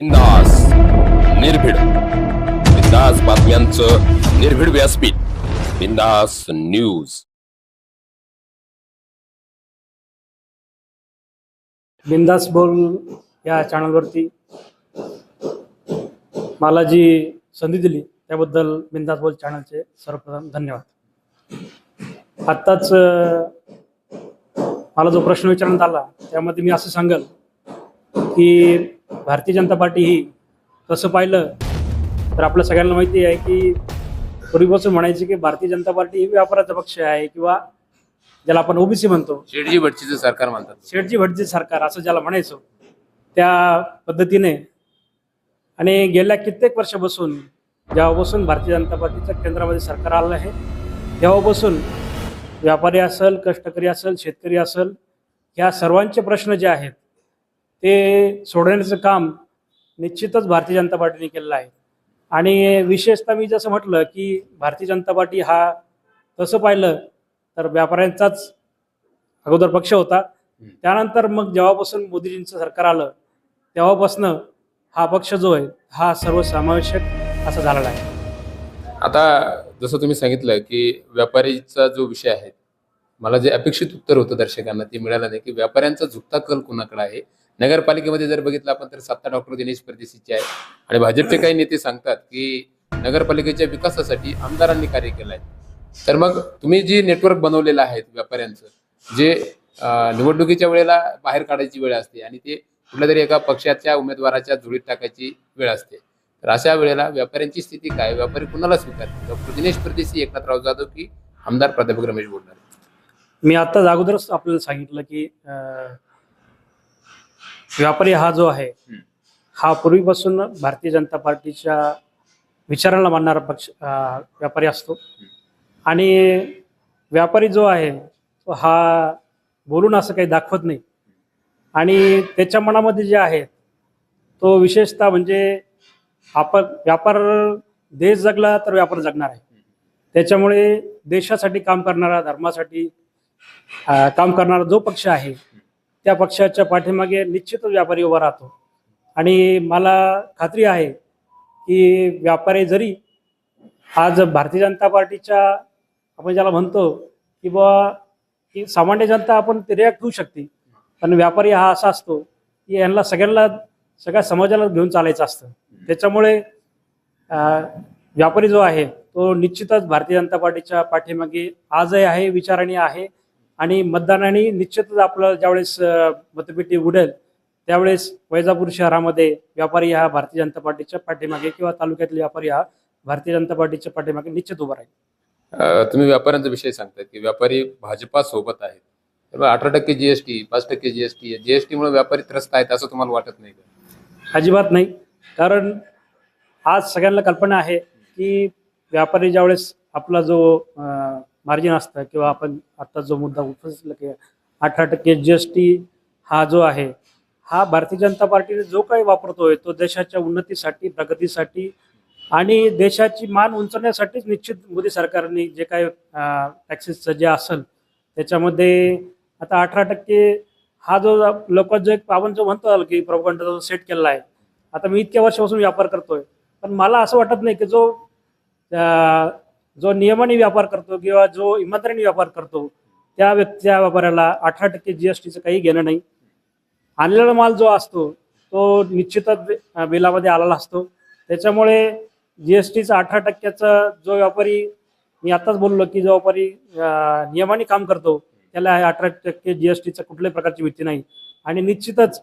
बिंदास निर्भीड. बिंदास बातम्यांचं निर्भीड व्यासपीठ. बिंदास न्यूज. बिंदास बोल या चॅनलवरती. मला जी संधी दिली त्याबद्दल बिंदास बोल चॅनलचे सर्वप्रथम धन्यवाद. आत्ताच मला जो प्रश्न विचारण्यात आला त्यामध्ये मी असं सांगेल की भारतीय जनता पार्टी ही तसं पाहिलं तर आपल्या सगळ्यांना माहिती आहे की पूर्वीपासून म्हणायची की भारतीय जनता पार्टी ही व्यापाराचा पक्ष आहे किंवा ज्याला आपण ओबीसी म्हणतो. शेडजी भटजीचं सरकार म्हणतात. शेठजी भटजी सरकार असं ज्याला म्हणायचो. त्या पद्धतीने आणि गेल्या कित्येक वर्षापासून जेव्हापासून भारतीय जनता पार्टीचं केंद्रामध्ये सरकार आलं आहे तेव्हापासून व्यापारी असेल कष्टकरी असेल शेतकरी असेल ह्या सर्वांचे प्रश्न जे आहेत ते सोडवण्याचं काम निश्चितच भारतीय जनता पार्टीने केलेलं आहे. आणि विशेषतः मी जसं म्हटलं की भारतीय जनता पार्टी हा तसं पाहिलं तर व्यापाऱ्यांचाच अगोदर पक्ष होता. त्यानंतर मग जेव्हापासून मोदीजींचं सरकार आलं तेव्हापासून हा पक्ष जो आहे हा सर्वसमावेशक असा झालेला आहे. आता जसं तुम्ही सांगितलं की व्यापारीचा जो विषय आहे मला जे अपेक्षित उत्तर होतं दर्शकांना ते मिळालं नाही की व्यापाऱ्यांचा झुकता कल कोणाकडे आहे? नगरपालिकेमध्ये जर बघितलं आपण तर सत्ता डॉक्टर दिनेश परदेशीचे आहे आणि भाजपचे काही नेते सांगतात की नगरपालिकेच्या विकासासाठी आमदारांनी कार्य केलं आहे तर मग तुम्ही जी नेटवर्क बनवलेलं आहे व्यापाऱ्यांचं जे निवडणुकीच्या वेळेला बाहेर काढायची वेळ असते आणि ते कुठल्या तरी एका पक्षाच्या उमेदवाराच्या जोडीत टाकायची वेळ असते. तर अशा वेळेला व्यापाऱ्यांची स्थिती काय? व्यापारी कुणाला स्वीकारते डॉक्टर दिनेश परदेशी एकनाथराव जाधव की आमदार प्राध्यापक रमेश बोलणार? मी आत्ताच अगोदरच आपल्याला सांगितलं की व्यापारी हा जो आहे. हा पूर्वीपासून भारतीय जनता पार्टीच्या विचारांना मानणारा पक्ष व्यापारी असतो. आणि व्यापारी जो आहे तो हा बोलून असं काही दाखवत नाही. आणि त्याच्या मनामध्ये जे आहे तो विशेषतः म्हणजे आपण व्यापार देश जगला तर व्यापार जगणार आहे. त्याच्यामुळे देशासाठी काम करणारा धर्मासाठी काम करणारा जो पक्ष आहे त्या पक्षाच्या पाठीमागे निश्चितच व्यापारी उभा राहतो. आणि मला खात्री आहे की व्यापारी जरी आज भारतीय जनता पार्टीच्या आपण ज्याला म्हणतो की बुवा की सामान्य जनता आपण ते रिॲक्ट होऊ शकते. पण व्यापारी हा असा असतो की यांना सगळ्यांना सगळ्या समाजाला घेऊन चालायचं असतं. त्याच्यामुळे व्यापारी जो आहे तो निश्चितच भारतीय जनता पार्टीच्या पाठीमागे आजही आहे विचाराने आहे. आणि मतदानाने निश्चितच आपलं ज्यावेळेस मतपेटी उडेल त्यावेळेस वैजापूर शहरामध्ये व्यापारी हा भारतीय जनता पार्टीच्या पाठीमागे किंवा तालुक्यातील व्यापारी हा भारतीय जनता पार्टीच्या पाठीमागे निश्चित उभा राहील. तुम्ही व्यापाऱ्यांचा विषय सांगताय की व्यापारी भाजपा सोबत आहेत. अठरा टक्के जीएसटी पाच टक्के जीएसटी जीएसटी मुळे व्यापारी त्रस्त आहेत असं तुम्हाला वाटत नाही का? अजिबात नाही. कारण आज सगळ्यांना कल्पना आहे की व्यापारी ज्यावेळेस आपला जो मार्जिन असतं किंवा आपण आता जो मुद्दा उपस्थित की अठरा टक्के जी एस टी हा जो आहे हा भारतीय जनता पार्टीने जो काही वापरतोय तो देशाच्या उन्नतीसाठी प्रगतीसाठी आणि देशाची मान उंचवण्यासाठीच निश्चित मोदी सरकारने जे काही टॅक्सेसचं जे असेल त्याच्यामध्ये आता अठरा टक्के हा जो लोक जो एक आपण जो म्हणतो की प्रभुखंडाचा जो सेट केलेला आहे आता मी इतक्या वर्षापासून व्यापार करतोय पण मला असं वाटत नाही की जो जो नियमाने व्यापार करतो किंवा जो इमानदारीने व्यापार करतो त्या व्यक्तीच्या व्यापाऱ्याला अठरा टक्के जी एस टीचं काही घेणं नाही. आणलेला माल जो असतो तो निश्चितच बिलामध्ये आलेला असतो. त्याच्यामुळे जी एस टीचा अठरा टक्क्याचा जो व्यापारी मी आताच बोललो की जो व्यापारी नियमाने काम करतो त्याला अठरा टक्के जी एस टीचं कुठल्याही प्रकारची भीती नाही. आणि निश्चितच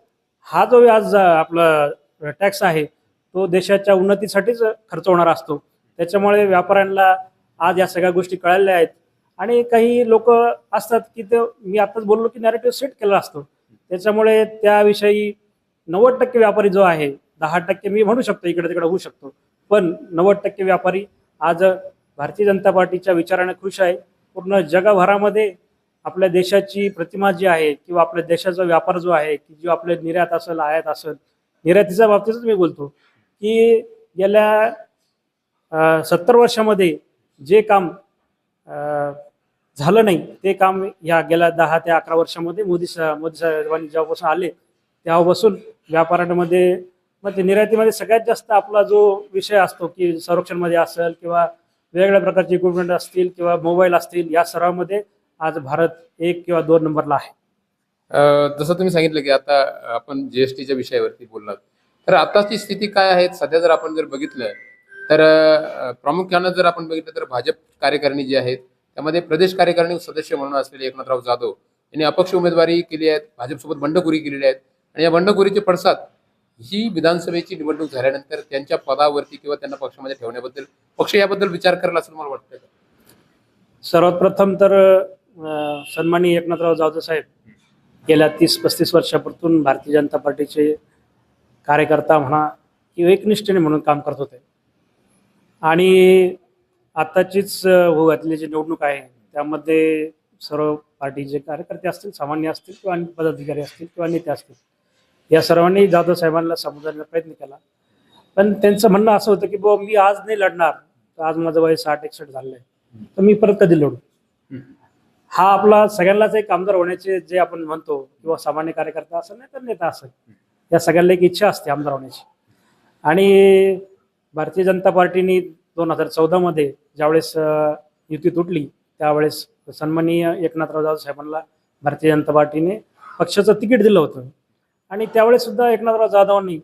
हा जो व्याज आपला टॅक्स आहे तो देशाच्या उन्नतीसाठीच खर्च होणारा असतो. त्याच्यामुळे व्यापाऱ्यांना आज या सगळ्या गोष्टी कळल्या आहेत. आणि काही लोक असतात की ते मी आताच बोललो की नॅरेटिव्ह सेट केला असतो. त्याच्यामुळे त्याविषयी नव्वद टक्के व्यापारी जो आहे दहा टक्के मी म्हणू शकतो इकडे तिकडे होऊ शकतो. पण नव्वद टक्के व्यापारी आज भारतीय जनता पार्टीच्या विचाराने खुश आहे. पूर्ण जगभरामध्ये आपल्या देशाची प्रतिमा जी आहे किंवा आपल्या देशाचा व्यापार जो आहे की जो आपले निर्यात असेल आयात असेल निर्यातीच्या बाबतीतच मी बोलतो की गेल्या सत्तर वर्षामध्ये जे काम झालं नाही ते काम या गेल्या दहा ते अकरा वर्षामध्ये मोदी स- मोदी साहेबांनी जेव्हापासून आले तेव्हापासून व्यापाऱ्यांमध्ये मग ते म्हणजे निर्यातीमध्ये सगळ्यात जास्त आपला जो विषय असतो की संरक्षणमध्ये असेल किंवा वेगवेगळ्या प्रकारचे इक्विपमेंट असतील किंवा मोबाईल असतील या सर्वांमध्ये आज भारत एक किंवा दोन नंबरला आहे. जसं तुम्ही सांगितलं की आता आपण जीएसटीच्या विषयावरती बोललात. तर आताची स्थिती काय आहे? सध्या जर आपण जर बघितलं तर प्रामुख्यानं जर आपण बघितलं तर भाजप कार्यकारिणी जी आहेत त्यामध्ये प्रदेश कार्यकारिणी सदस्य म्हणून असलेले एकनाथराव जाधव यांनी अपक्ष उमेदवारी केली आहे भाजपसोबत बंडखोरी केलेली आहेत आणि या बंडखोरीचे पडसाद ही विधानसभेची निवडणूक झाल्यानंतर त्यांच्या पदावरती किंवा त्यांना पक्षामध्ये ठेवण्याबद्दल पक्ष याबद्दल विचार करेल असं मला वाटतं सर्वात प्रथम तर सन्मानी एकनाथराव जाधव साहेब गेल्या तीस पस्तीस वर्षापासून भारतीय जनता पार्टीचे कार्यकर्ता म्हणा किंवा एकनिष्ठेने म्हणून काम करत होते. आणि आत्ताचीच अं, भोगातली जी निवडणूक आहे त्यामध्ये सर्व पार्टीचे कार्यकर्ते असतील सामान्य असतील किंवा पदाधिकारी असतील किंवा नेते असतील या सर्वांनी जाधव साहेबांना समजायला प्रयत्न केला. पण त्यांचं म्हणणं असं होतं की बुवा मी आज नाही लढणार तर आज माझं वय साठ एकसष्ट झालंय तर मी परत कधी लढू? हा आपला सगळ्यांनाच एक आमदार होण्याचे जे आपण म्हणतो किंवा सामान्य कार्यकर्ता असेल नाही तर नेता असं या सगळ्यांना एक इच्छा असते आमदार होण्याची. आणि भारतीय जनता पार्टीने दोन हजार चौदामध्ये ज्यावेळेस युती तुटली त्यावेळेस सन्माननीय एकनाथराव जाधव साहेबांना भारतीय जनता पार्टीने पक्षाचं तिकीट दिलं होतं. आणि त्यावेळेस सुद्धा एकनाथराव जाधवांनी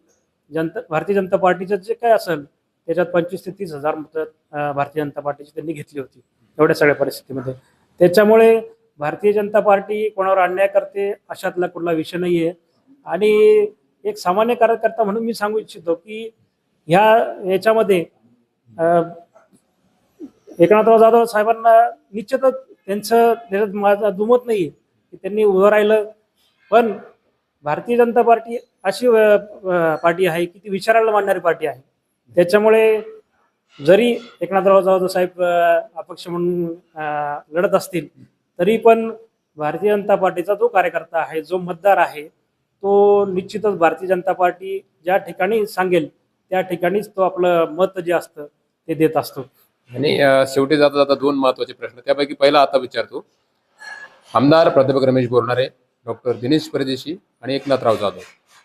जनता भारतीय जनता पार्टीचं जे काय असेल त्याच्यात पंचवीस ते तीस हजार मतं भारतीय जनता पार्टीची त्यांनी घेतली होती एवढ्या सगळ्या परिस्थितीमध्ये. त्याच्यामुळे भारतीय जनता पार्टी कोणावर अन्याय करते अशातला कुठला विषय नाही आहे आणि एक सामान्य कार्यकर्ता म्हणून मी सांगू इच्छितो की ह्या याच्यामध्ये एकनाथराव जाधव साहेबांना निश्चितच त्यांचं त्याच्यात माझा दुमत नाही आहे की त्यांनी उभं राहिलं. पण भारतीय जनता पार्टी अशी पार्टी आहे की ती विचारायला मांडणारी पार्टी आहे. त्याच्यामुळे जरी एकनाथराव जाधव साहेब अपक्ष म्हणून लढत असतील तरी पण भारतीय जनता पार्टीचा जो कार्यकर्ता आहे जो मतदार आहे तो निश्चितच भारतीय जनता पार्टी ज्या ठिकाणी सांगेल त्या ठिकाणीच तो आपलं मत जे असतं ते देत असतो. आणि शेवटी जाता जाता दोन महत्त्वाचे प्रश्न. त्यापैकी पहिला आता विचारतो. आमदार प्राध्यापक रमेश बोरणारे डॉक्टर दिनेश परदेशी आणि एकनाथराव जाधव.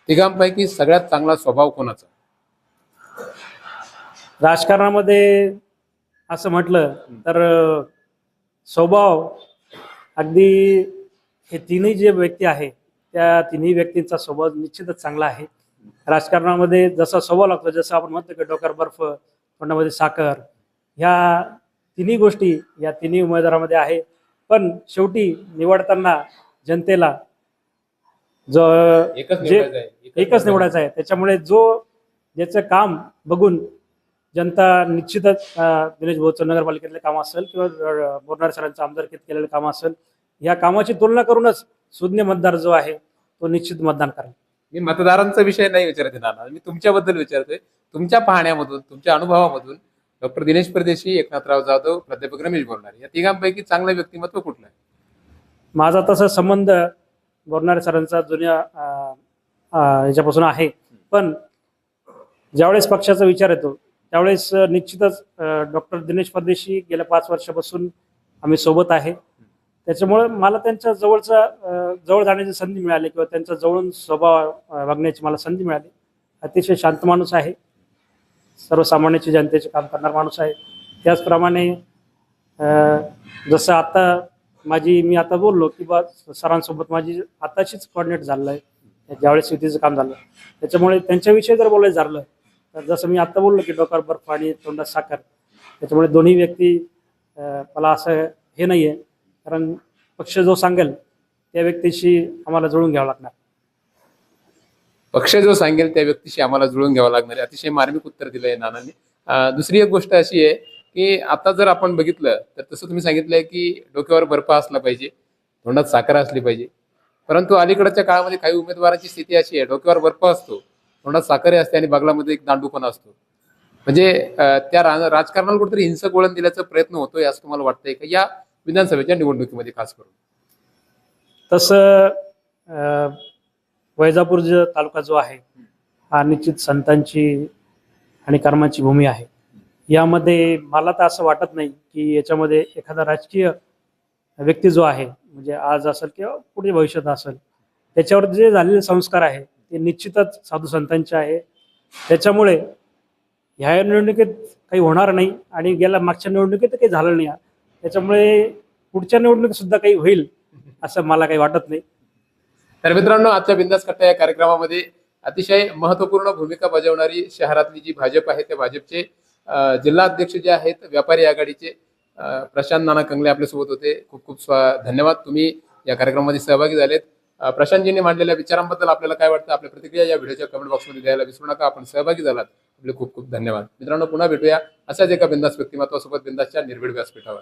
तिघांपैकी सगळ्यात चांगला स्वभाव कोणाचा? राजकारणामध्ये असं म्हटलं तर स्वभाव अगदी हे तिन्ही जे व्यक्ती आहे त्या तिन्ही व्यक्तींचा स्वभाव निश्चितच चांगला आहे. राजकारणामध्ये जसा स्वभाव लागतो जसं आपण म्हणतो की डोक्यावर बर्फ तोंडामध्ये साखर ह्या तिन्ही गोष्टी या तिन्ही उमेदवारामध्ये आहे. पण शेवटी निवडताना जनतेला जो एकच जे- निवडायचं आहे एकच निवडायचा आहे. त्याच्यामुळे जो ज्याचं काम बघून जनता निश्चितच दिनेश भाऊचं नगरपालिकेतले काम असेल किंवा अं, बोरनार सरांचं आमदारकीत केलेलं काम असेल या कामाची तुलना करूनच सुज्ञ मतदार जो आहे तो निश्चित मतदान करेल. मी मतदारांचा विषय नाही विचारत येणार मी तुमच्याबद्दल विचारतोय. तुमच्या पाहण्यामधून तुमच्या अनुभवामधून डॉक्टर दिनेश परदेशी एकनाथराव जाधव प्राध्यापक रमेश बोरणारे. या तिघांपैकी चांगलं व्यक्तिमत्व कुठलं आहे? माझा तसा संबंध बोरनारे सरांचा जुन्या याच्यापासून आहे. पण ज्यावेळेस पक्षाचा विचार येतो त्यावेळेस निश्चितच डॉक्टर दिनेश परदेशी गेल्या पाच वर्षापासून आम्ही सोबत आहे. त्याच्यामुळे मला त्यांच्या जवळचा जवळ जाण्याची संधी मिळाली किंवा त्यांच्या जवळून स्वभाव वागण्याची मला संधी मिळाली. अतिशय शांत माणूस आहे. सर्वसामान्याची जनतेचे काम करणारा माणूस आहे. त्याचप्रमाणे जसं आता माझी मी आता बोललो की बा सरांसोबत माझी आताशीच कॉर्डिनेट झालेलं आहे ज्यावेळेस युतीचं काम झालं. त्याच्यामुळे त्यांच्याविषयी जर बोलायचं झालं तर जसं मी आता बोललो की डोकर बर्फ आणि तोंडात साखर त्याच्यामुळे दोन्ही व्यक्ती मला असं हे नाही आहे कारण पक्ष जो सांगेल त्या व्यक्तीशी आम्हाला जुळून घ्यावं लागणार. पक्ष जो सांगेल त्या व्यक्तीशी आम्हाला जुळून घ्यावं लागणार आहे. अतिशय मार्मिक उत्तर दिलं आहे नानांनी. दुसरी एक गोष्ट अशी आहे की आता जर आपण बघितलं तर तसं तुम्ही सांगितलंय की डोक्यावर बर्फ असला पाहिजे तोंडात साखर असली पाहिजे. परंतु अलीकडच्या काळामध्ये काही उमेदवारांची स्थिती अशी आहे डोक्यावर बर्फ असतो तोंडात साखर असते आणि बागलामध्ये एक दांडूपणा असतो. म्हणजे त्या राजकारणाला कुठेतरी हिंसक वळण दिल्याचा प्रयत्न होतोय असं तुम्हाला वाटतंय का? या विधानसभेच्या निवडणुकीमध्ये खास करून. तसं वैजापूर जो तालुका जो आहे हा निश्चित संतांची आणि कर्माची भूमी आहे. यामध्ये मला तर असं वाटत नाही की याच्यामध्ये एखादा राजकीय व्यक्ती जो आहे म्हणजे आज असेल किंवा पुढे भविष्यात असेल त्याच्यावर जे झालेले संस्कार आहे ते निश्चितच साधू संतांचे आहे. त्याच्यामुळे ह्या निवडणुकीत काही होणार नाही आणि गेल्या मागच्या निवडणुकीत काही झालं नाही. त्याच्यामुळे पुढच्या निवडणुकीत सुद्धा काही होईल असं मला काही वाटत नाही. तर मित्रांनो आजच्या बिंदास कट्टा या कार्यक्रमामध्ये अतिशय महत्त्वपूर्ण भूमिका बजावणारी शहरातली जी भाजप आहे त्या भाजपचे जिल्हा अध्यक्ष जे आहेत व्यापारी आघाडीचे प्रशांत नाना कंगले आपल्यासोबत होते. खूप खूप स्वा- धन्यवाद. तुम्ही या कार्यक्रमामध्ये सहभागी झालेत. प्रशांतजींनी मांडलेल्या विचारांबद्दल आपल्याला काय वाटतं? आपल्या प्रतिक्रिया या व्हिडिओच्या कमेंट बॉक्समध्ये द्यायला विसरू नका. आपण सहभागी झालात. आपले खूप खूप धन्यवाद. मित्रांनो पुन्हा भेटूया अशाच एका बिंदास व्यक्तिमत्वासोबत बिंदासच्या निर्भीड व्यासपीठावर.